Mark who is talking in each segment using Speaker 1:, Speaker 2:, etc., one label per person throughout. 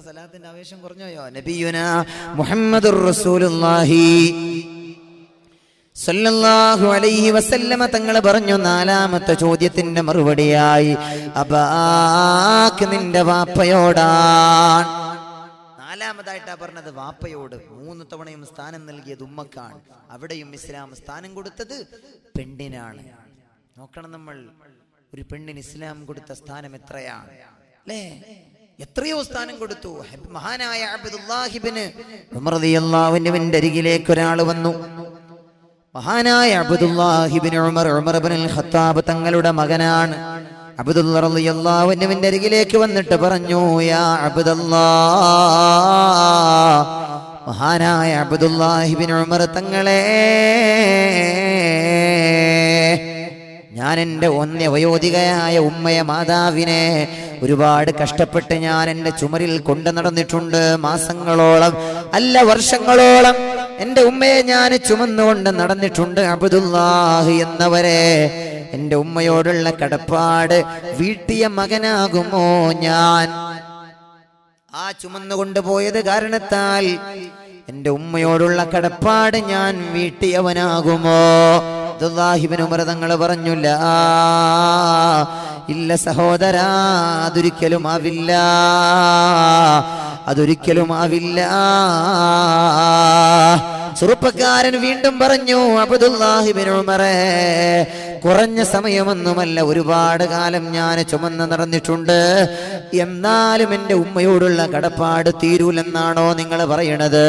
Speaker 1: സലാത്തിന്റെ ആവേശം കുറഞ്ഞോയോ? റസൂലുള്ളാഹി സല്ലല്ലാഹു അലൈഹി വസല്ലമ പറഞ്ഞു നാലാമത്തെ ചോദ്യത്തിന്റെ മറുപടിയായി അബാക്ക് നിന്റെ വാപ്പയോടാൻ നാലാമതായിട്ടാ പറഞ്ഞത് വാപ്പയോട് മൂന്ന് തവണയും സ്ഥാനം നൽകിയത് ഉമ്മക്കാണ്. അവിടെയും ഇസ്ലാം സ്ഥാനം കൊടുത്തത് പെണ്ണിനാണ്. നോക്കണം നമ്മൾ ഒരു പെണ്ണിന് ഇസ്ലാം കൊടുത്ത സ്ഥാനം എത്രയാണ്? അല്ലേ? എത്രയോ സ്ഥാനം കൊടുത്തു. മഹാനായ അബ്ദുല്ലാഹിബിന് അരികിലേക്ക് ഒരാൾ വന്നു. മഹാനായ അബ്ദുല്ലാഹിബിൻ ഉമർ ഉമർ ഖത്താബ് തങ്ങളുടെ മകനാണ്. അബ്ദുല്ല റളിയല്ലാഹുവിന്റെ അരികിലേക്ക് വന്നിട്ട് പറഞ്ഞു യാ അബ്ദുല്ലാ മഹാനായ അബ്ദുല്ലാഹിബിൻ ഉമർ തങ്ങളെ ഞാൻ എന്റെ ഒന്നേ വയോധികയായ ഉമ്മയ മാതാവിനെ ഒരുപാട് കഷ്ടപ്പെട്ട് ഞാൻ എന്റെ ചുമരിൽ കൊണ്ടു നടന്നിട്ടുണ്ട്. മാസങ്ങളോളം അല്ല വർഷങ്ങളോളം എന്റെ ഉമ്മയെ ഞാൻ ചുമന്നുകൊണ്ട് നടന്നിട്ടുണ്ട് അബ്ദുല്ലാഹി എന്നവരെ. എന്റെ ഉമ്മയോടുള്ള കടപ്പാട് വീട്ടിയ മകനാകുമോ ഞാൻ? ആ ചുമന്നു കൊണ്ടുപോയത് കാരണത്താൽ എന്റെ ഉമ്മയോടുള്ള കടപ്പാട് ഞാൻ വീട്ടിയവനാകുമോ? അബ്ദുല്ലാഹിബ്നു ഉമർ പറഞ്ഞില്ല. ഇല്ല സഹോദരാ അതൊരിക്കലും ആവില്ല. അതൊരിക്കലും ആവില്ല. ചെറുപ്പക്കാരൻ വീണ്ടും പറഞ്ഞു അബ്ദുല്ലാഹിബിൻ ഉമറേ കുറഞ്ഞ സമയമൊന്നുമല്ല. ഒരുപാട് കാലം ഞാൻ ചുമന്ന് നടന്നിട്ടുണ്ട്. എന്നാലും എന്റെ ഉമ്മയോടുള്ള കടപ്പാട് തീരൂലെന്നാണോ നിങ്ങൾ പറയണത്?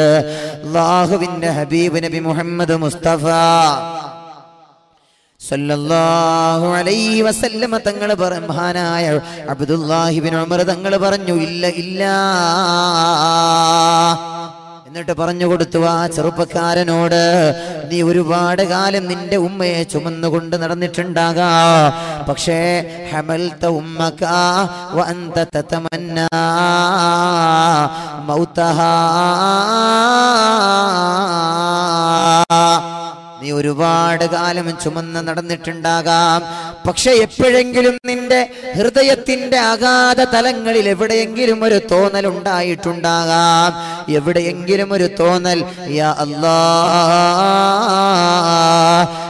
Speaker 1: ലാഹുവിന്റെ ഹബീബ് നബി മുഹമ്മദ് മുസ്തഫ തങ്ങൾ മഹാനായ അബ്ദുല്ലാഹിബിൻ ഉമർ തങ്ങൾ പറഞ്ഞു ഇല്ല ഇല്ല. എന്നിട്ട് പറഞ്ഞു കൊടുത്തു ആ ചെറുപ്പക്കാരനോട് നീ ഒരുപാട് കാലം നിന്റെ ഉമ്മയെ ചുമന്നുകൊണ്ട് നടന്നിട്ടുണ്ടാകാ. പക്ഷേ ഹമൽത്ത ഉമ്മക വഅന്ത തതമന്നാ മൗതഹാ. നീ ഒരുപാട് കാലം ചുമന്ന് നടന്നിട്ടുണ്ടാകാം. പക്ഷെ എപ്പോഴെങ്കിലും നിന്റെ ഹൃദയത്തിന്റെ അഗാധ തലങ്ങളിൽ എവിടെയെങ്കിലും ഒരു തോന്നൽ ഉണ്ടായിട്ടുണ്ടാകാം. എവിടെയെങ്കിലും ഒരു തോന്നൽ യാ അല്ലാ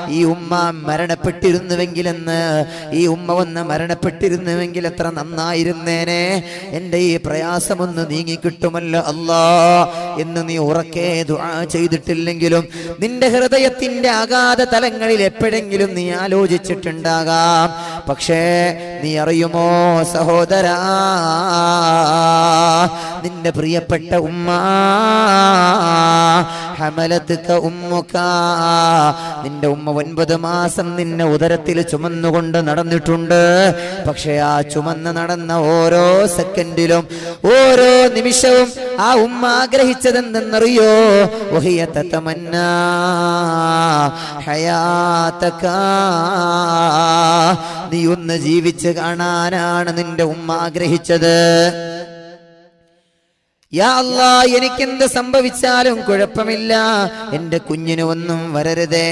Speaker 1: ഈ ഉമ്മ മരണപ്പെട്ടിരുന്നുവെങ്കിലെന്ന് ഈ ഉമ്മ വന്ന് മരണപ്പെട്ടിരുന്നുവെങ്കിൽ എത്ര നന്നായിരുന്നേനെ? എന്റെ ഈ പ്രയാസമൊന്ന് നീങ്ങിക്കിട്ടുമല്ലോ അല്ലാ. എന്ന് നീ ഉറക്കേ ദുആ ചെയ്തിട്ടില്ലെങ്കിലും നിന്റെ ഹൃദയത്തിന്റെ അഗാധ തലങ്ങളിൽ എപ്പോഴെങ്കിലും നീ ആലോചിച്ചിട്ടുണ്ടാകാം. പക്ഷേ നീ അറിയുമോ സഹോദരാ? നിന്റെ പ്രിയപ്പെട്ട ഉമ്മ ഹമലത്തുക ഉമ്മുക. നിന്റെ ഉമ്മ ഒൻപത് മാസം നിന്നെ ഉദരത്തിൽ ചുമന്നുകൊണ്ട് നടന്നിട്ടുണ്ട്. പക്ഷേ ആ ചുമന്ന് നടന്ന ഓരോ സെക്കൻഡിലും ഓരോ നിമിഷവും ആ ഉമ്മ ആഗ്രഹിച്ചതെന്തെന്നറിയോ? വഹിയ തതമന്നാ ഹയാതക നീ ഒന്ന് ജീവിച്ച് കാണാനാണ് നിന്റെ ഉമ്മ ആഗ്രഹിച്ചത്. അല്ലാ എനിക്കെന്ത് സംഭവിച്ചാലും കുഴപ്പമില്ല. എന്റെ കുഞ്ഞിന് ഒന്നും വരരുതേ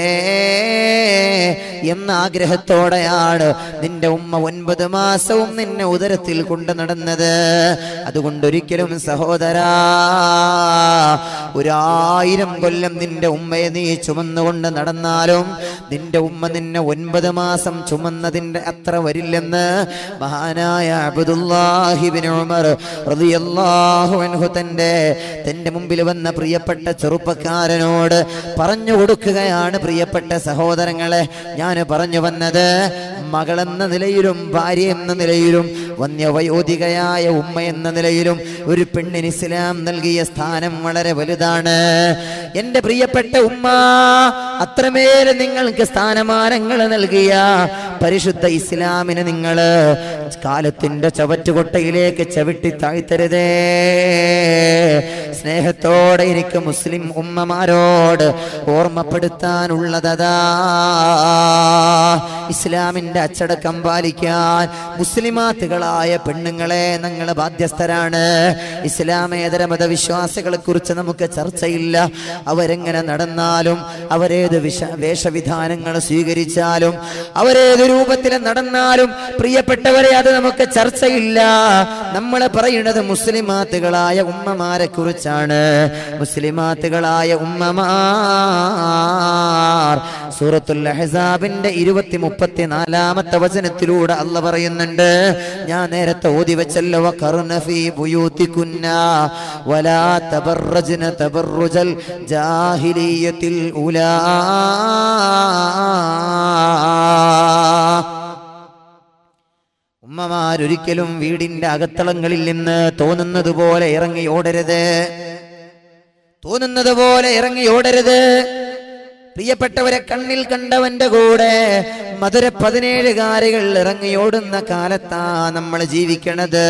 Speaker 1: എന്ന ആഗ്രഹത്തോടെയാണ് നിന്റെ ഉമ്മ ഒൻപത് മാസവും നിന്നെ ഉദരത്തിൽ കൊണ്ടു നടന്നത്. അതുകൊണ്ടൊരിക്കലും സഹോദരാ ഒരായിരം കൊല്ലം നിന്റെ ഉമ്മയെ നീ ചുമന്നുകൊണ്ട് നടന്നാലും നിന്റെ ഉമ്മ നിന്നെ ഒൻപത് മാസം ചുമന്നതിന്റെ അത്ര വരില്ലെന്ന് മഹാനായ അബ്ദുല്ലാഹിബിൻ ഉമർ റളിയല്ലാഹു അൻഹു തന്റെ തന്റെ മുമ്പിൽ വന്ന പ്രിയപ്പെട്ട ചെറുപ്പക്കാരനോട് പറഞ്ഞു കൊടുക്കുകയാണ് പ്രിയപ്പെട്ട സഹോദരങ്ങളെ. ഞാൻ പറഞ്ഞു വന്നത് മകളെന്ന നിലയിലും ഭാര്യ എന്ന നിലയിലും വന്യവയോധികയായ ഉമ്മ എന്ന നിലയിലും ഒരു പെണ്ണിന് ഇസ്ലാം നൽകിയ സ്ഥാനം വളരെ വലുതാണ്. എന്റെ പ്രിയപ്പെട്ട ഉമ്മ അത്രമേൽ നിങ്ങൾക്ക് സ്ഥാനമാനങ്ങൾ നൽകിയ പരിശുദ്ധ ഇസ്ലാമിന് നിങ്ങൾ കാലത്തിന്റെ ചവറ്റുകൊട്ടയിലേക്ക് ചവിട്ടി താഴ്ത്തരുതേ. സ്നേഹത്തോടെ എനിക്ക് മുസ്ലിം ഉമ്മമാരോട് ഓർമ്മപ്പെടുത്താനുള്ളതാ ഇസ്ലാമിന്റെ അച്ചടക്കം പാലിക്കാൻ മുസ്ലിമാത്തുകളായ പെണ്ണുങ്ങളെ ഞങ്ങൾ ബാധ്യസ്ഥരാണ്. ഇസ്ലാമേതര മതവിശ്വാസികളെ കുറിച്ച് നമുക്ക് ചർച്ചയില്ല. അവരെങ്ങനെ നടന്നാലും അവരേത് വിഷ വേഷവിധാനങ്ങൾ സ്വീകരിച്ചാലും അവരേത് രൂപത്തിൽ നടന്നാലും പ്രിയപ്പെട്ടവരെ അത് നമുക്ക് ചർച്ചയില്ല. നമ്മൾ പറയുന്നത് മുസ്ലിമാത്തുകളായ ഉമ്മമാരെ കുറിച്ചാണ്. മുസ്ലിമാത്തുകളായ ഉമ്മമാർ സൂറത്തുൽ ഹസാബിന്റെ ഇരുപത്തി മുപ്പത്തിനാലാമത്തെ വചനത്തിലൂടെ അല്ല പറയുന്നുണ്ട് ഞാൻ നേരത്തെ ഓതി വെച്ചല്ലോ ജാഹിലിയത്തിൽ ഉലാ. ഉമ്മമാരൊരിക്കലും വീടിന്റെ അകത്തളങ്ങളിൽ നിന്ന് തോന്നുന്നത് പോലെ ഇറങ്ങി ഓടരുത്. തോന്നുന്നത് പോലെ ഇറങ്ങി ഓടരുത്. പ്രിയപ്പെട്ടവരെ കണ്ണിൽ കണ്ടവന്റെ കൂടെ മധുര പതിനേഴുകാരികൾ ഇറങ്ങി ഓടുന്ന കാലത്താ നമ്മൾ ജീവിക്കണത്.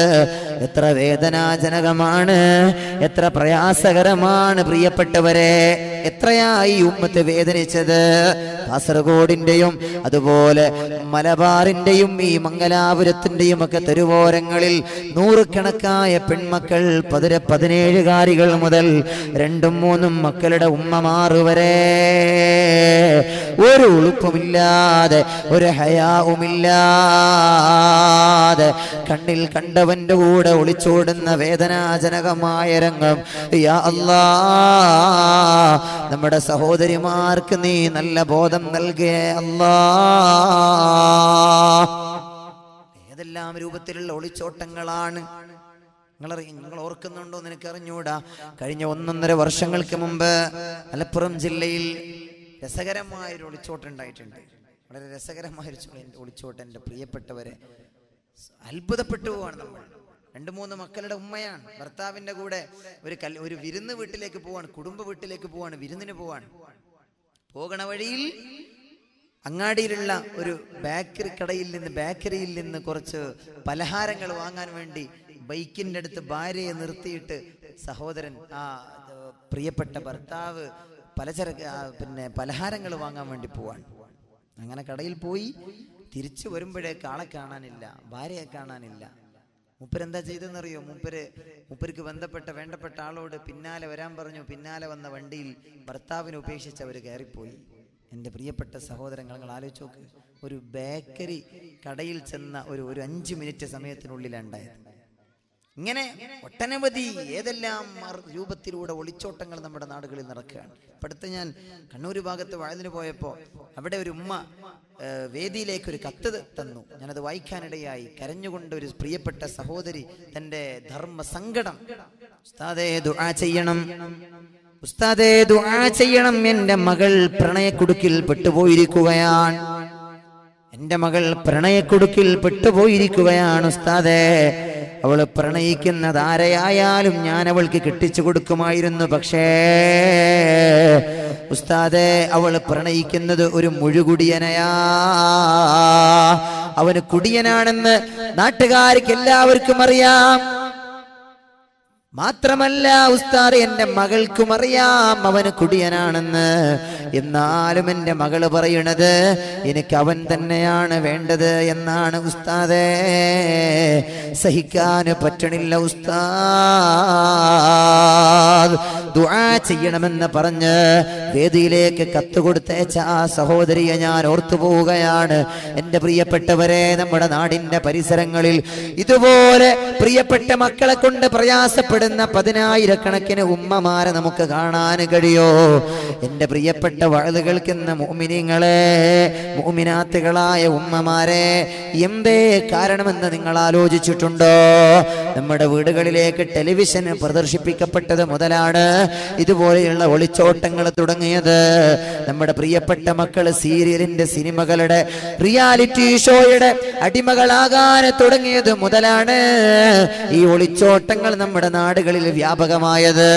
Speaker 1: എത്ര വേദനാജനകമാണ് എത്ര പ്രയാസകരമാണ് പ്രിയപ്പെട്ടവരെ. എത്രയായി ഉമ്മത്ത് വേദനിച്ചത്. കാസർഗോഡിന്റെയും അതുപോലെ മലബാറിന്റെയും ഈ മംഗലാപുരത്തിന്റെയും ഒക്കെ തെരുവോരങ്ങളിൽ നൂറുകണക്കായ പെൺമക്കൾ പതിര പതിനേഴുകാരികൾ മുതൽ രണ്ടും മൂന്നും മക്കളുടെ ഉമ്മമാർ വരെ. ഒരു ഉളുപ്പുമില്ലാതെ ഒരു ഹയാവുമില്ലാതെ കണ്ണിൽ കണ്ടവന്റെ കൂടെ ഒളിച്ചോടുന്ന വേദനാജനകമായ രംഗം. നമ്മുടെ സഹോദരിമാർക്ക് നീ നല്ല ബോധം നൽകേ അല്ലാ. ഏതെല്ലാം രൂപത്തിലുള്ള ഒളിച്ചോട്ടങ്ങളാണ്. നിങ്ങളറിയും നിങ്ങൾ ഓർക്കുന്നുണ്ടോ? എന്ന് എനിക്ക് അറിഞ്ഞൂടാ കഴിഞ്ഞ ഒന്നൊന്നര വർഷങ്ങൾക്ക് മുമ്പ് മലപ്പുറം ജില്ലയിൽ രസകരമായൊരു ഒളിച്ചോട്ടം ഉണ്ടായിട്ടുണ്ട്. വളരെ രസകരമായ ഒളിച്ചോട്ട് എന്റെ പ്രിയപ്പെട്ടവരെ. അത്ഭുതപ്പെട്ടു പോവാണ് നമ്മൾ. രണ്ട് മൂന്ന് മക്കളുടെ ഉമ്മയാണ്. ഭർത്താവിന്റെ കൂടെ ഒരു കൽ ഒരു വിരുന്ന് വീട്ടിലേക്ക് പോവാണ്. കുടുംബ വീട്ടിലേക്ക് പോവാണ്. വിരുന്നിന് പോവാണ്. പോകണ വഴിയിൽ അങ്ങാടിയിലുള്ള ഒരു ബേക്കറി കടയിൽ നിന്ന് ബേക്കറിയിൽ നിന്ന് കുറച്ച് പലഹാരങ്ങൾ വാങ്ങാൻ വേണ്ടി ബൈക്കിന്റെ അടുത്ത് ഭാര്യയെ നിർത്തിയിട്ട് സഹോദരൻ ആ പ്രിയപ്പെട്ട ഭർത്താവ് പലചരക്ക് പിന്നെ പലഹാരങ്ങൾ വാങ്ങാൻ വേണ്ടി പോവാണ്. അങ്ങനെ കടയിൽ പോയി തിരിച്ചു വരുമ്പോഴേ ആളെ കാണാനില്ല ഭാര്യയെ കാണാനില്ല. മൂപ്പരെന്താ ചെയ്തെന്നറിയോ മൂപ്പര് മൂപ്പർക്ക് ബന്ധപ്പെട്ട വേണ്ടപ്പെട്ട ആളോട് പിന്നാലെ വരാൻ പറഞ്ഞു. പിന്നാലെ വന്ന വണ്ടിയിൽ ഭർത്താവിനെ ഉപേക്ഷിച്ച് അവർ കയറിപ്പോയി. എന്റെ പ്രിയപ്പെട്ട സഹോദരങ്ങൾ നിങ്ങൾ ആലോചിച്ച് നോക്ക്. ഒരു ബേക്കറി കടയിൽ ചെന്ന ഒരു ഒരു അഞ്ച് മിനിറ്റ് സമയത്തിനുള്ളിലാണ് ഉണ്ടായത്. ഇങ്ങനെ ഒട്ടനവധി ഏതെല്ലാം രൂപത്തിലൂടെ ഒളിച്ചോട്ടങ്ങൾ നമ്മുടെ നാടുകളിൽ നടക്കുകയാണ്. ഇപ്പടുത്ത് ഞാൻ കണ്ണൂർ ഭാഗത്ത് വഴുതിന് പോയപ്പോൾ അവിടെ ഒരു ഉമ്മ വേദിയിലേക്ക് ഒരു കത്ത് തന്നു. ഞാനത് വായിക്കാനിടയായി. കരഞ്ഞുകൊണ്ട് ഒരു പ്രിയപ്പെട്ട സഹോദരി തന്റെ ധർമ്മ സങ്കടം ചെയ്യണം. ഉസ്താദേ ദുആ ചെയ്യണം. എന്റെ മകൾ പ്രണയക്കുടുക്കിൽ പെട്ടുപോയിരിക്കുകയാണ്. എന്റെ മകൾ പ്രണയക്കുടുക്കിൽ പെട്ടുപോയിരിക്കുകയാണ് ഉസ്താദേ. അവൾ പ്രണയിക്കുന്നത് ആരെയായാലും ഞാൻ അവൾക്ക് കെട്ടിച്ചു കൊടുക്കുമായിരുന്നു. പക്ഷേ ഉസ്താദേ അവൾ പ്രണയിക്കുന്നത് ഒരു മുഴുകുടിയനയാ. അവന് കുടിയനാണെന്ന് നാട്ടുകാർക്ക് എല്ലാവർക്കും അറിയാം. മാത്രമല്ല ഉസ്താദ് എന്റെ മകൾക്കും അറിയാം അവന് കുടിയനാണെന്ന്. എന്നാലും എന്റെ മകൾ പറയണത് എനിക്ക് അവൻ തന്നെയാണ് വേണ്ടത് എന്നാണ് ഉസ്താദേ. സഹിക്കാൻ പറ്റണില്ല ഉസ്താദ്. ദുആ ചെയ്യണമെന്ന് പറഞ്ഞ് വേദിയിലേക്ക് കത്ത് കൊടുത്തയച്ച ആ സഹോദരിയെ ഞാൻ ഓർത്തു പോവുകയാണ് എന്റെ പ്രിയപ്പെട്ടവരെ നമ്മുടെ നാടിന്റെ പരിസരങ്ങളിൽ ഇതുപോലെ പ്രിയപ്പെട്ട മക്കളെ കൊണ്ട് പ്രയാസപ്പെടുന്ന പതിനായിരക്കണക്കിന് ഉമ്മമാരെ നമുക്ക് കാണാൻ കഴിയോ? എന്റെ പ്രിയപ്പെട്ട വഴുത് മോമിനിങ്ങളെ മോമിനാത്തുകളായ ഉമ്മമാരെ എന്തേ കാരണമെന്ന് നിങ്ങൾ ആലോചിച്ചിട്ടുണ്ടോ? നമ്മുടെ വീടുകളിലേക്ക് ടെലിവിഷൻ പ്രദർശിപ്പിക്കപ്പെട്ടത് മുതലാണ്. ഇതുപോലെയുള്ള ഒളിച്ചോട്ടങ്ങൾ തുടങ്ങിയത് നമ്മുടെ പ്രിയപ്പെട്ട മക്കൾ സീരിയലിന്റെ സിനിമകളുടെ റിയാലിറ്റി ഷോയുടെ അടിമകളാകാൻ തുടങ്ങിയത് മുതലാണ് ഈ ഒളിച്ചോട്ടങ്ങൾ നമ്മുടെ നാടുകളിൽ വ്യാപകമായത്.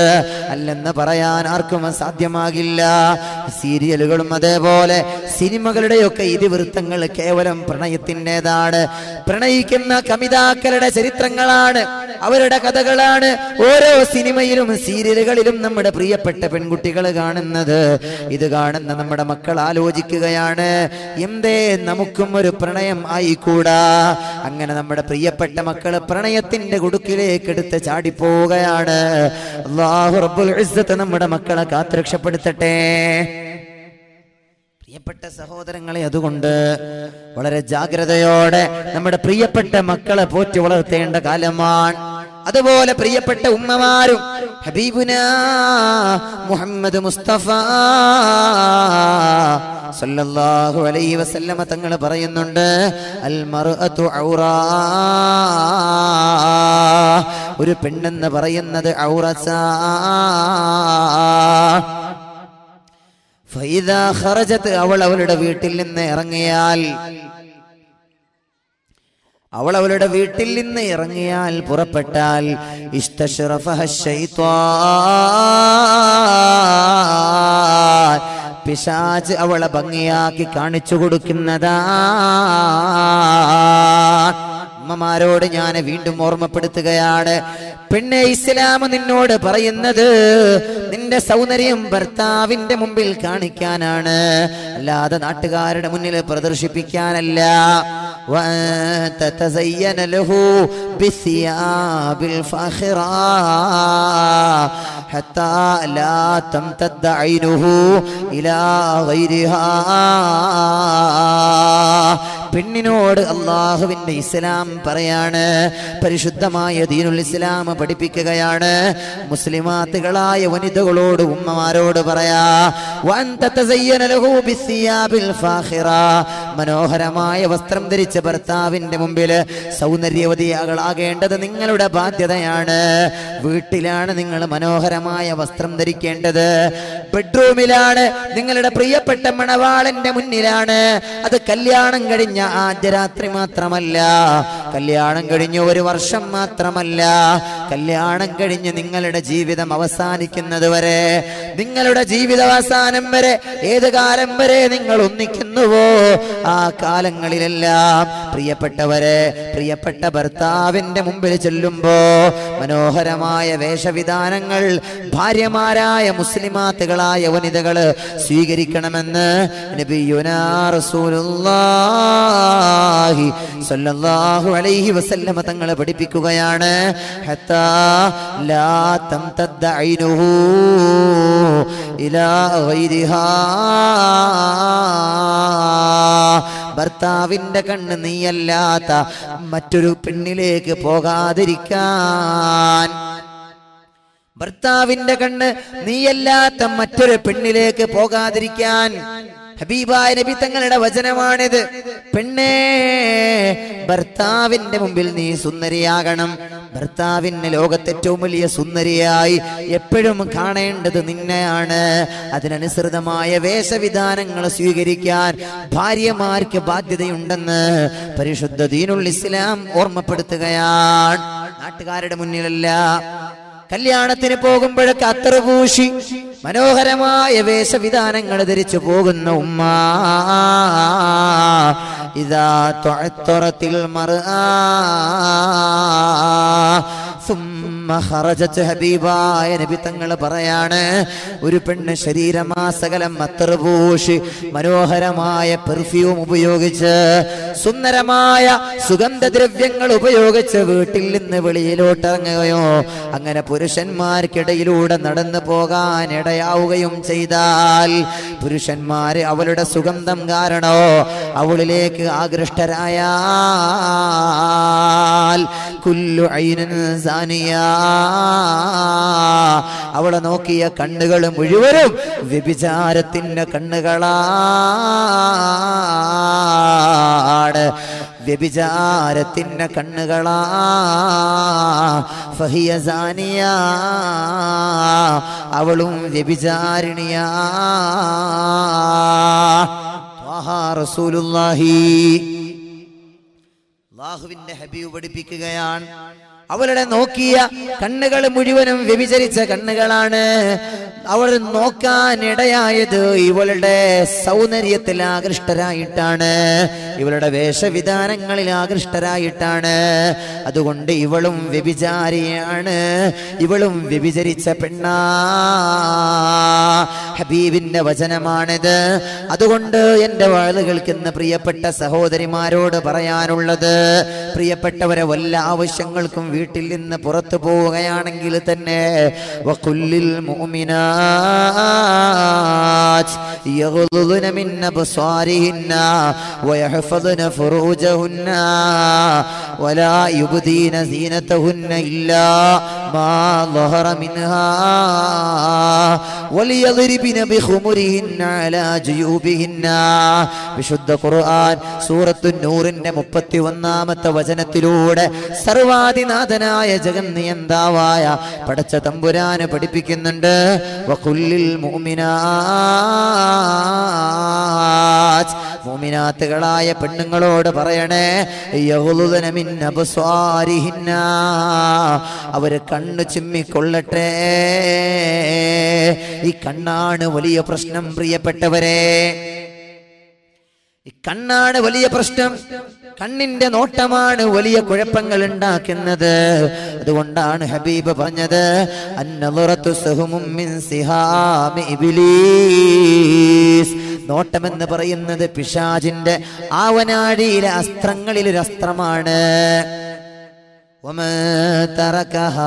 Speaker 1: അല്ലെന്ന് പറയാൻ ആർക്കും സാധ്യമാകില്ല സീരിയലുകളും അതേപോലെ സിനിമകളുടെയൊക്കെ ഇതിവൃത്തങ്ങൾ കേവലം പ്രണയത്തിന്റെതാണ്. പ്രണയിക്കുന്ന കമിതാക്കളുടെ ചരിത്രങ്ങളാണ്. അവരുടെ കഥകളാണ് ഓരോ സിനിമയിലും സീരിയലുകളിലും നമ്മുടെ പ്രിയപ്പെട്ട പെൺകുട്ടികൾ കാണുന്നത്. ഇത് കാണുന്ന നമ്മുടെ മക്കൾ ആലോചിക്കുകയാണ് എന്തേ നമുക്കും ഒരു പ്രണയം ആയിക്കൂടാ? അങ്ങനെ നമ്മുടെ പ്രിയപ്പെട്ട മക്കൾ പ്രണയത്തിന്റെ കുടുക്കിലേക്ക് എടുത്ത് ചാടിപ്പോവുകയാണ്. റബ്ബുൽ നമ്മുടെ മക്കളെ കാത്തുരക്ഷപ്പെടുത്തട്ടെ. പ്രിയപ്പെട്ട സഹോദരങ്ങളെ അതുകൊണ്ട് വളരെ ജാഗ്രതയോടെ നമ്മുടെ പ്രിയപ്പെട്ട മക്കളെ പോറ്റി വളർത്തേണ്ട കാലമാണ്. അതുപോലെ പ്രിയപ്പെട്ട ഉമ്മമാരും ഹബീബുന മുഹമ്മദ് മുസ്തഫ സല്ലല്ലാഹു അലൈഹി വസല്ലമ തങ്ങൾ പറയുന്നുണ്ട് അൽ മർഅതു ഔറാ. ഒരു പെണ്ണെന്ന് പറയുന്നത് ഔറസ ഫൈദാ ഖറജത് അവൾ അവളുടെ വീട്ടിൽ നിന്ന് ഇറങ്ങിയാൽ അവൾ അവളുടെ വീട്ടിൽ നിന്ന് ഇറങ്ങിയാൽ പുറപ്പെട്ടാൽ. പിശാച് അവളെ ഭംഗിയാക്കി കാണിച്ചു കൊടുക്കുന്നതാ അമ്മമാരോട് ഞാൻ വീണ്ടും ഓർമ്മപ്പെടുത്തുകയാണ് പെണ്ണെ ഇസ്ലാം നിന്നോട് പറയുന്നത് നിന്റെ സൗന്ദര്യം ഭർത്താവിന്റെ മുമ്പിൽ കാണിക്കാനാണ്. അല്ലാതെ നാട്ടുകാരുടെ മുന്നിൽ പ്രദർശിപ്പിക്കാനല്ല. ഇലാ പെണ്ണിനോട് അള്ളാഹുവിന്റെ ഇസ്ലാം പറയാണ്. പരിശുദ്ധമായ ദീനുൽ ഇസ്ലാം പഠിപ്പിക്കുകയാണ്. മുസ്ലിമാത്തുകളായ വനിതകളോട് ഉമ്മമാരോട് പറയാ. മനോഹരമായ വസ്ത്രം ധരിച്ച ഭർത്താവിന്റെ മുമ്പിൽ സൗന്ദര്യവതിയാകളാകേണ്ടത് നിങ്ങളുടെ ബാധ്യതയാണ്. വീട്ടിലാണ് നിങ്ങൾ മനോഹരമായ വസ്ത്രം ധരിക്കേണ്ടത്. ബെഡ്റൂമിലാണ് നിങ്ങളുടെ പ്രിയപ്പെട്ട മണവാളന്റെ മുന്നിലാണ്. അത് കല്യാണം കഴിഞ്ഞ ആദ്യ രാത്രി മാത്രമല്ല. കല്യാണം കഴിഞ്ഞ ഒരു വർഷം മാത്രമല്ല. കല്യാണം കഴിഞ്ഞ് നിങ്ങളുടെ ജീവിതം അവസാനിക്കുന്നത് വരെ നിങ്ങളുടെ ജീവിത അവസാനം വരെ ഏത് കാലം വരെ നിങ്ങൾ ഒന്നിക്കുന്നുവോ? ആ കാലങ്ങളിലെല്ലാം പ്രിയപ്പെട്ടവരെ പ്രിയപ്പെട്ട ഭർത്താവിന്റെ മുമ്പിൽ ചെല്ലുമ്പോ മനോഹരമായ വേഷവിധാനങ്ങൾ ഭാര്യമാരായ മുസ്ലിമാത്തുകളായ വനിതകൾ സ്വീകരിക്കണമെന്ന് അലൈഹി വസല്ലമ തങ്ങൾ പഠിപ്പിക്കുകയാണ്. ഹത്താ ലാ തം തദ്ദ ഐനുഹു ഇലാ ഭർത്താവിന്റെ കണ്ണ് നീയല്ലാത്ത മറ്റൊരു പെണ്ണിലേക്ക് പോകാതിരിക്കാൻ. ഭർത്താവിന്റെ കണ്ണ് നീയല്ലാത്ത മറ്റൊരു പെണ്ണിലേക്ക് പോകാതിരിക്കാൻ. ഹബീബായ നബി തങ്ങളുടെ വചനമാണിത്. പെണ്ണേ ഭർത്താവിന്റെ മുമ്പിൽ നീ സുന്ദരിയാകണം. ഭർത്താവിന് ലോകത്തെ ഏറ്റവും വലിയ സുന്ദരിയായി എപ്പോഴും കാണേണ്ടത് നിന്നെയാണ്. അതിനനുസൃതമായ വേഷവിധാനങ്ങൾ സ്വീകരിക്കാൻ ഭാര്യമാർക്ക് ബാധ്യതയുണ്ടെന്ന് പരിശുദ്ധ ദീനുൽ ഇസ്ലാം ഓർമ്മപ്പെടുത്തുകയാണ്. നാട്ടുകാരുടെ മുന്നിലല്ല. കല്യാണത്തിന് പോകുമ്പോഴൊക്കെ അത്ര പൂശി. മനോഹരമായ വേഷവിധാനങ്ങൾ ധരിച്ചു പോകുന്ന ഉമ്മ. ഇതാ തൊഴത്തുറത്തിൽ മറ ഹബീബായ നബി തങ്ങൾ പറയാണ് ഒരു പെണ്ണ് ശരീരമാസകലം അത്തർപൂഷി മനോഹരമായ പെർഫ്യൂം ഉപയോഗിച്ച് സുന്ദരമായ സുഗന്ധദ്രവ്യങ്ങൾ ഉപയോഗിച്ച് വീട്ടിൽ നിന്ന് വെളിയിലോട്ടിറങ്ങുകയോ അങ്ങനെ പുരുഷന്മാർക്കിടയിലൂടെ നടന്നു പോകാൻ ഇടയാവുകയും ചെയ്താൽ പുരുഷന്മാര് അവളുടെ സുഗന്ധം കാരണോ അവളിലേക്ക് കുല്ലു അവളെ നോക്കിയ കണ്ണുകൾ മുഴുവനും വ്യഭിചാരത്തിന്റെ കണ്ണുകളാണ്. വ്യഭിചാരത്തിന്റെ കണ്ണുകളാ. അവളും വ്യഭിചാരിണിയാ. റസൂലുള്ളാഹി. അള്ളാഹുവിന്റെ ഹബീബ് പഠിപ്പിക്കുകയാണ്. അവളുടെ നോക്കിയ കണ്ണുകൾ മുഴുവനും വ്യഭിചരിച്ച കണ്ണുകളാണ്. അവൾ നോക്കാനിടയായത് ഇവളുടെ സൗന്ദര്യത്തിൽ ആകൃഷ്ടരായിട്ടാണ്. ഇവരുടെ വേഷവിധാനങ്ങളിൽ ആകൃഷ്ടരായിട്ടാണ്. അതുകൊണ്ട് ഇവളും വ്യഭിചാരിയാണ്. ഇവളും വ്യഭിചരിച്ച പെണ്ണ. ഹബീബിന്റെ വചനമാണിത്. അതുകൊണ്ട് എന്റെ വാളുകൾക്ക് ഇന്ന് പ്രിയപ്പെട്ട സഹോദരിമാരോട് പറയാനുള്ളത് പ്രിയപ്പെട്ടവരെ വല്ല ആവശ്യങ്ങൾക്കും വീട്ടിൽ നിന്ന് പുറത്തു പോവുകയാണെങ്കിൽ തന്നെ വക്കുല്ലിൽ മിൻ ويحفظن فروجهن ولا يبدين زينتهن إلا ما ظهر منها وليضربن بخمرهن على جيوبهن വിശുദ്ധ ഖുർആൻ സൂറത്തു നൂറിന്റെ മുപ്പത്തി ഒന്നാമത്തെ വചനത്തിലൂടെ സർവാധിനാഥനായ ജഗൻ നിയന്താവായ പടച്ച തമ്പുരാന് പഠിപ്പിക്കുന്നുണ്ട് വഖുല്ലിൽ മുഅ്മിനാത്ത് മുഅ്മിനാത്തുകളായ പെണ്ണുങ്ങളോട് പറയണേ യഹുലുദനമിന്നബസ്വാരിഹിന്ന അവർ കണ്ണു ചിമ്മിക്കൊള്ളട്ടെ. ഈ കണ്ണാണ് വലിയ പ്രശ്നം പ്രിയപ്പെട്ടവരെ. ഈ കണ്ണാണ് വലിയ പ്രശ്നം. കണ്ണിന്റെ നോട്ടമാണ് വലിയ കുഴപ്പങ്ങൾ ഉണ്ടാക്കുന്നത്. അതുകൊണ്ടാണ് ഹബീബ് പറഞ്ഞത് നോട്ടമെന്ന് പറയുന്നത് പിശാജിന്റെ ആവനാഴിയിലെ അസ്ത്രങ്ങളിൽ ഒരു അസ്ത്രമാണ്. ഒമ തറക്കഹ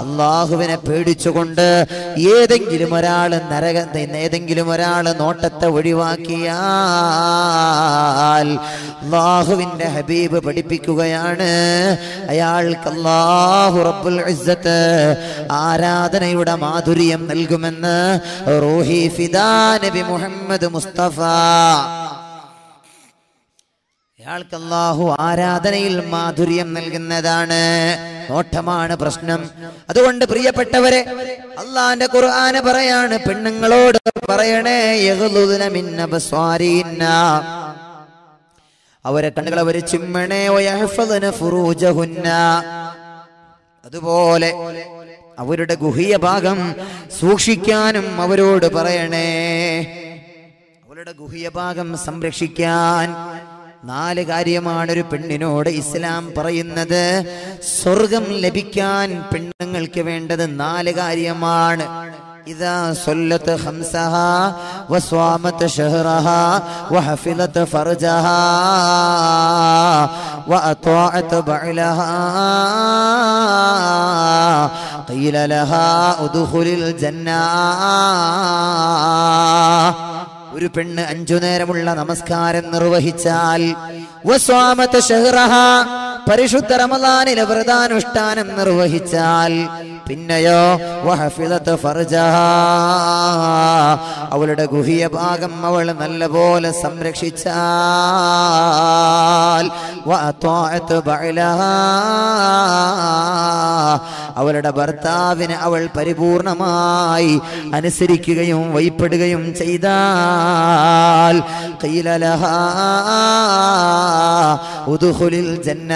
Speaker 1: അള്ളാഹുവിനെ പേടിച്ചുകൊണ്ട് ഏതെങ്കിലും ഒരാൾ നരക ഏതെങ്കിലും ഒരാൾ നോട്ടത്തെ ഒഴിവാക്കിയാൽ ഹബീബ് പഠിപ്പിക്കുകയാണ്. അയാൾക്ക് അള്ളാഹു റബ്ബുൽ ഇസ്സത്ത് ആരാധനയുടെ മാധുര്യം നൽകുമെന്ന് റോഹി ഫിദാ നബി മുഹമ്മദ് മുസ്തഫ അയാൾക്ക് അള്ളാഹു ആരാധനയിൽ മാധുര്യം നൽകുന്നതാണ്. നോട്ടമാണ് പ്രശ്നം. അതുകൊണ്ട് പ്രിയപ്പെട്ടവരെ അള്ളാന്റെ ഖുർആന പറയാണ് പെണ്ണുങ്ങളോട് പറയണേ അവരെ കണ്ണുകൾ അവർ ചിമ്മണേ അതുപോലെ അവരുടെ ഗുഹ്യ ഭാഗം സൂക്ഷിക്കാനും അവരോട് പറയണേ. അവരുടെ ഗുഹ്യ ഭാഗം സംരക്ഷിക്കാൻ നാല് കാര്യമാണ് ഒരു പെണ്ണിനോട് ഇസ്ലാം പറയുന്നത് സ്വർഗം ലഭിക്കാൻ പെണ്ണുങ്ങൾക്ക് വേണ്ടത് നാല് കാര്യമാണ് إذا صلت خمسها وصامت شهرها وحفظت فرجها وأطاعت بعلها قيل لها ادخل الجنة ഒരു പെണ്ണ് അഞ്ചു നേരമുള്ള നമസ്കാരം നിർവഹിച്ചാൽ പരിശുദ്ധ റമദാനിലെ വ്രതാനുഷ്ഠാനം നിർവഹിച്ചാൽ പിന്നെയോ അവളുടെ ഗുഹിയ ഭാഗം അവൾ നല്ലപോലെ സംരക്ഷിച്ചാൽ അവളുടെ ഭർത്താവിന് അവൾ പരിപൂർണമായി അനുസരിക്കുകയും വൈപ്പെടുകയും ചെയ്താൽ ഉദുഹുലിൽ ജന്ന.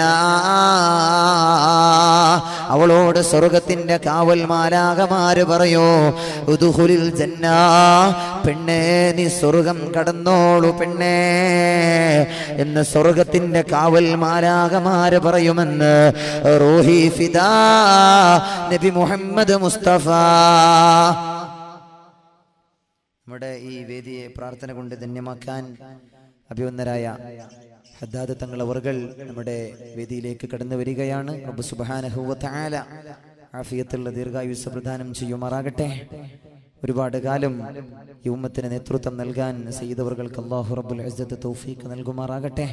Speaker 1: അവളോട് സ്വർഗത്തിന്റെ കാവൽ മാലാകമാര് പറയോ ഉദുഹുലിൽ ജന്ന പെണ്ണേ നീ സ്വർഗം കടന്നോളൂ പെണ്ണേ എന്ന് സ്വർഗത്തിന്റെ കാവൽ മാലാകമാര് പറയുമെന്ന് റൂഹി ഫിദാ നബി മുഹമ്മദ് മുസ്തഫ. നമ്മുടെ ഈ വേദിയെ പ്രാർത്ഥന കൊണ്ട് ധന്യമാക്കാൻ അഭിവന്ദരായ ഹദ്ദാദ് തങ്ങൾ അവർകൾ നമ്മുടെ വേദിയിലേക്ക് കടന്നു വരികയാണ്. വ തആല ആഫിയത്തുള്ള ദീർഘായുസ് പ്രദാനം ചെയ്യുമാറാകട്ടെ. ഒരുപാട് കാലം ഈ നേതൃത്വം നൽകാൻ സയ്യിദവർക്ക് അള്ളാഹു ഇസ്സത്ത് തൗഫീഖ് നൽകുമാറാകട്ടെ.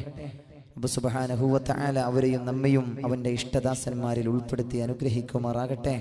Speaker 1: റബ്ബ് സുബ്ഹാനഹു വ തആല അവരെയും നമ്മയും അവന്റെ ഇഷ്ടദാസന്മാരിൽ ഉൾപ്പെടുത്തി അനുഗ്രഹിക്കുമാറാകട്ടെ.